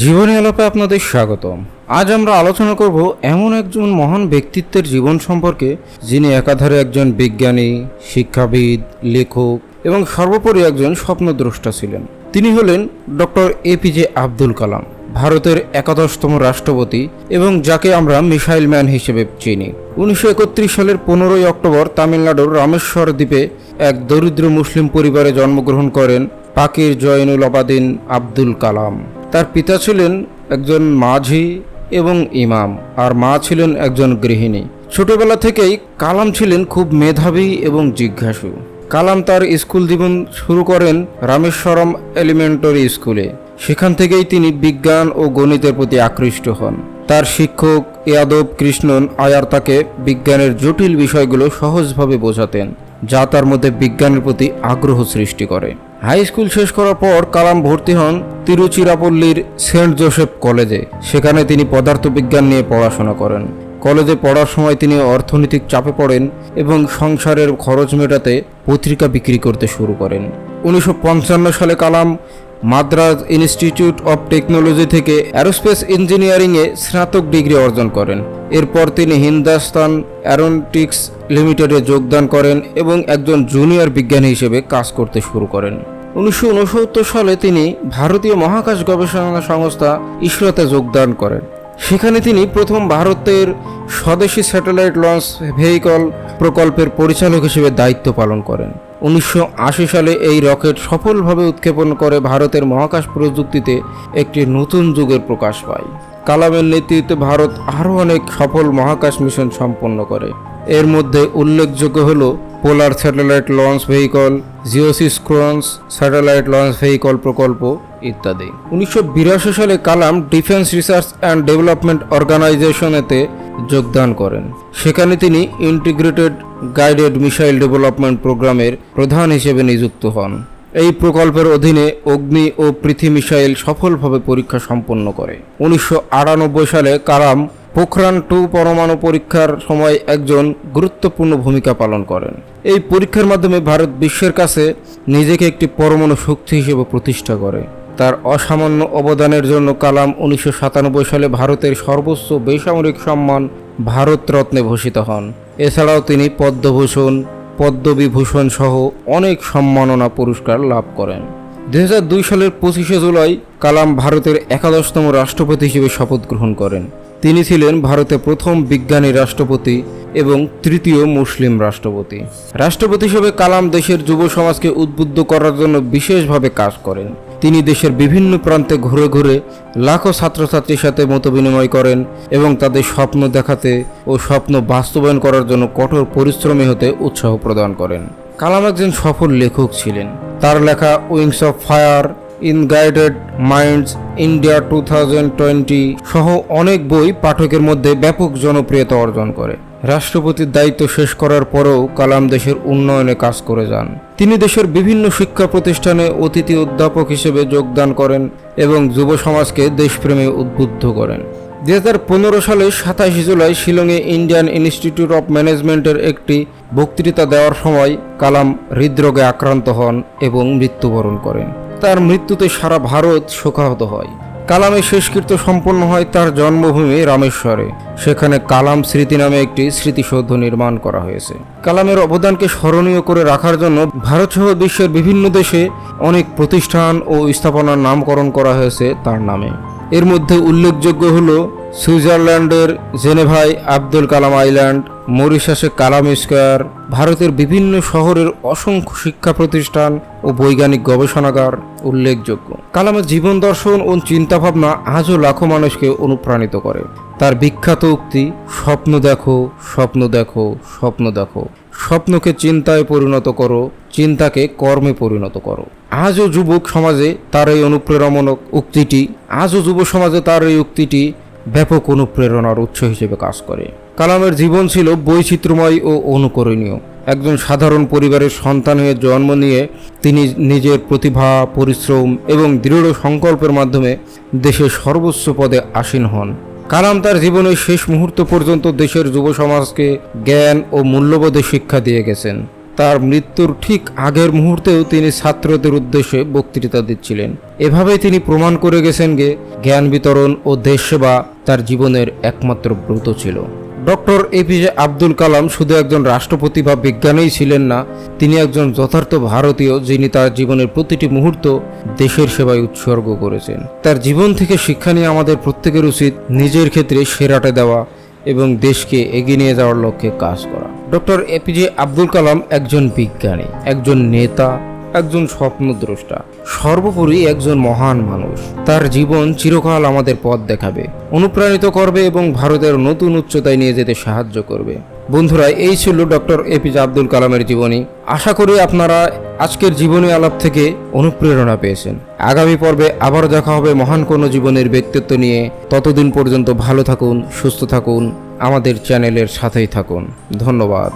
জীবনী আলাপে আপনাদের স্বাগতম। আজ আমরা আলোচনা করব এমন একজন মহান ব্যক্তিত্বের জীবন সম্পর্কে, যিনি একাধারে একজন বিজ্ঞানী, শিক্ষাবিদ, লেখক এবং সর্বোপরি একজন স্বপ্নদ্রষ্টা ছিলেন। তিনি হলেন ডক্টর এপিজে আব্দুল কালাম, ভারতের একাদশতম রাষ্ট্রপতি এবং যাকে আমরা মিসাইল ম্যান হিসেবে চিনি। উনিশশো একত্রিশ সালের পনেরোই অক্টোবর তামিলনাড়ুর রামেশ্বর দ্বীপে এক দরিদ্র মুসলিম পরিবারে জন্মগ্রহণ করেন পাকির জয়নুল আবাদিন আব্দুল কালাম। তার পিতা ছিলেন একজন মাঝি এবং ইমাম, আর মা ছিলেন একজন গৃহিণী। ছোটবেলা থেকেই কালাম ছিলেন খুব মেধাবী এবং জিজ্ঞাসু। কালাম তার স্কুল জীবন শুরু করেন রামেশ্বরম এলিমেন্টারি স্কুলে। সেখান থেকেই তিনি বিজ্ঞান ও গণিতের প্রতি আকৃষ্ট হন। তার শিক্ষক ইয়াদব কৃষ্ণন আয়ার তাকে বিজ্ঞানের জটিল বিষয়গুলো সহজভাবে বোঝাতেন। যা তার মধ্যে বিজ্ঞানের প্রতি আগ্রহ সৃষ্টি করে। হাই স্কুল শেষ করার পর কালাম ভর্তি হন তিরুচিরাপল্লীর সেন্ট জোসেফ কলেজে। সেখানে তিনি পদার্থবিজ্ঞান নিয়ে পড়াশোনা করেন। কলেজে পড়ার সময় তিনি অর্থনৈতিক চাপে পড়েন এবং সংসারের খরচ মেটাতে পত্রিকা বিক্রি করতে শুরু করেন। উনিশশো পঞ্চান্ন সালে Kalam Madras institute of technology থেকে অ্যারোস্পেস ইঞ্জিনিয়ারিংয়ে স্নাতক ডিগ্রি অর্জন করেন। এরপর তিনি হিন্দাস্তান অ্যারোনটিক্স লিমিটেডে যোগদান করেন এবং একজন জুনিয়র বিজ্ঞানী হিসেবে কাজ করতে শুরু করেন। উনিশশো উনসত্তর সালে তিনি ভারতীয় মহাকাশ গবেষণা সংস্থা ইসরোতে যোগদান করেন। সেখানে তিনি প্রথম ভারতের স্বদেশী স্যাটেলাইট লঞ্চ ভেহিকল প্রকল্পের পরিচালক হিসেবে দায়িত্ব পালন করেন। উনিশশো আশি সালে এই রকেট সফলভাবে উৎক্ষেপণ করে ভারতের মহাকাশ প্রযুক্তিতে একটি নতুন যুগের প্রকাশ পায়। কালামের নেতৃত্বে ভারত আরও অনেক সফল মহাকাশ মিশন সম্পন্ন করে। এর মধ্যে উল্লেখযোগ্য হল polar satellite launch vehicle geosynchronous satellite launch vehicle প্রকল্প ইত্যাদি। উনিশশো বিরাশি সালে Kalam defence research and development অর্গানাইজেশনেতে যোগদান করেন। সেখানে তিনি ইন্টিগ্রেটেড গাইডেড মিসাইল ডেভেলপমেন্ট প্রোগ্রামের প্রধান হিসেবে নিযুক্ত হন। এই প্রকল্পের অধীনে অগ্নি ও পৃথি মিসাইল সফলভাবে পরীক্ষা সম্পন্ন করে। উনিশশো আটানব্বই সালে কারাম পোখরান টু পরমাণু পরীক্ষার সময় একজন গুরুত্বপূর্ণ ভূমিকা পালন করেন। এই পরীক্ষার মাধ্যমে ভারত বিশ্বের কাছে নিজেকে একটি পরমাণু শক্তি হিসেবে প্রতিষ্ঠা করে। তার অসামান্য অবদানের জন্য কালাম উনিশশো সাতানব্বই সালে ভারতের সর্বোচ্চ বেসামরিক সম্মান ভারতরত্নে ভূষিত হন। এছাড়াও তিনি পদ্মভূষণ, পদ্মবিভূষণ সহ অনেক সম্মাননা পুরস্কার লাভ করেন। দুই সালের পঁচিশে জুলাই কালাম ভারতের একাদশতম রাষ্ট্রপতি হিসেবে শপথ গ্রহণ করেন। তিনি ছিলেন ভারতের প্রথম বিজ্ঞানী রাষ্ট্রপতি এবং তৃতীয় মুসলিম রাষ্ট্রপতি। রাষ্ট্রপতি হিসেবে কালাম দেশের যুব সমাজকে উদ্বুদ্ধ করার জন্য বিশেষভাবে কাজ করেন। তিনি দেশের বিভিন্ন প্রান্তে ঘুরে ঘুরে লাখো ছাত্রছাত্রীর সাথে মতবিনিময় করেন এবং তাদের স্বপ্ন দেখাতে ও স্বপ্ন বাস্তবায়ন করার জন্য কঠোর পরিশ্রমী হতে উৎসাহ প্রদান করেন। কালাম একজন সফল লেখক ছিলেন। তার লেখা উইংস অফ ফায়ার, ইন guided minds, India two thousand twenty সহ অনেক বই পাঠকের মধ্যে ব্যাপক জনপ্রিয়তা অর্জন করে। রাষ্ট্রপতির দায়িত্ব শেষ করার পরেও কালাম দেশের উন্নয়নে কাজ করে যান। তিনি দেশের বিভিন্ন শিক্ষা প্রতিষ্ঠানে অতিথি অধ্যাপক হিসেবে যোগদান করেন এবং যুব সমাজকে দেশপ্রেমে উদ্বুদ্ধ করেন। দুই হাজার পনেরো সালে সাতাশে জুলাই শিলংয়ে ইন্ডিয়ান ইনস্টিটিউট অফ ম্যানেজমেন্টের একটি বক্তৃতা দেওয়ার সময় কালাম হৃদরোগে আক্রান্ত হন এবং মৃত্যুবরণ করেন। তার মৃত্যুতে সারা ভারত শোকাহত হয়। কালামের শেষকৃত্য সম্পন্ন হয় তার জন্মভূমি রামেশ্বরে। সেখানে কালাম স্মৃতি নামে একটি স্মৃতিসৌধ নির্মাণ করা হয়েছে। কালামের অবদানকে স্মরণীয় করে রাখার জন্য ভারতসহ বিশ্বের বিভিন্ন দেশে অনেক প্রতিষ্ঠান ও স্থাপনার নামকরণ করা হয়েছে তার নামে। এর মধ্যে উল্লেখযোগ্য হল সুইজারল্যান্ডের জেনেভাই আব্দুল কালাম আইল্যান্ড, মরিশাসে কালাম স্কোয়ার, ভারতের বিভিন্ন শহরের অসংখ্য শিক্ষা প্রতিষ্ঠান ও বৈজ্ঞানিক গবেষণাগার উল্লেখযোগ্য। কালামের জীবন দর্শন ও চিন্তাভাবনা আজও লাখো মানুষকে অনুপ্রাণিত করে। তার বিখ্যাত উক্তি, স্বপ্ন দেখো স্বপ্ন দেখো স্বপ্ন দেখো। স্বপ্নকে চিন্তায় পরিণত করো, চিন্তাকে কর্মে পরিণত করো। আজও যুবক সমাজে তার এই অনুপ্রেরণামূলক উক্তিটি, আজও যুব সমাজে তার এই উক্তিটি ব্যাপক অনুপ্রেরণার উৎস হিসেবে কাজ করে। কালামের জীবন ছিল বৈচিত্র্যময় ও অনুকরণীয়। একজন সাধারণ পরিবারের সন্তান হয়ে জন্ম নিয়ে তিনি নিজের প্রতিভা, পরিশ্রম এবং দৃঢ় সংকল্পের মাধ্যমে দেশের সর্বোচ্চ পদে আসীন হন। কালাম তার জীবনের শেষ মুহূর্ত পর্যন্ত দেশের যুব সমাজকে জ্ঞান ও মূল্যবোধের শিক্ষা দিয়ে গেছেন। তার মৃত্যুর ঠিক আগের মুহূর্তেও তিনি ছাত্রদের উদ্দেশ্যে বক্তৃতা দিচ্ছিলেন। এভাবেই তিনি প্রমাণ করে গেছেন যে জ্ঞান বিতরণ ও দেশ সেবা তার জীবনের একমাত্র ব্রত ছিল। ডক্টর এপিজে আব্দুল কালাম শুধু একজন রাষ্ট্রপতি বা বিজ্ঞানীই ছিলেন না, তিনি একজন যথার্থ ভারতীয় যিনি তার জীবনের প্রতিটি মুহূর্ত দেশের সেবায় উৎসর্গ করেছেন। তার জীবন থেকে শিক্ষা নিয়ে আমাদের প্রত্যেকের উচিত, নিজের ক্ষেত্রে সেরাটা দেওয়া এবং দেশকে এগিয়ে নিয়ে যাওয়ার লক্ষ্যে কাজ করা। ডক্টর এপিজে আব্দুল কালাম একজন বিজ্ঞানী, একজন নেতা, একজন স্বপ্নদ্রষ্টা। সর্বোপরি একজন মহান মানুষ। তার জীবন চিরকাল আমাদের পথ দেখাবে, অনুপ্রাণিত করবে এবং ভারতের নতুন উচ্চতায় নিয়ে যেতে সাহায্য করবে। বন্ধুরা, এই ছিল ডক্টর এপিজে আব্দুল কালামের জীবনী। আশা করি আপনারা আজকের জীবনী আলাপ থেকে অনুপ্রেরণা পেয়েছেন। আগামী পর্বে আবার দেখা হবে মহান কোনো জীবনের ব্যক্তিত্ব নিয়ে। ততদিন পর্যন্ত ভালো থাকুন, সুস্থ থাকুন, আমাদের চ্যানেলের সাথেই থাকুন। ধন্যবাদ।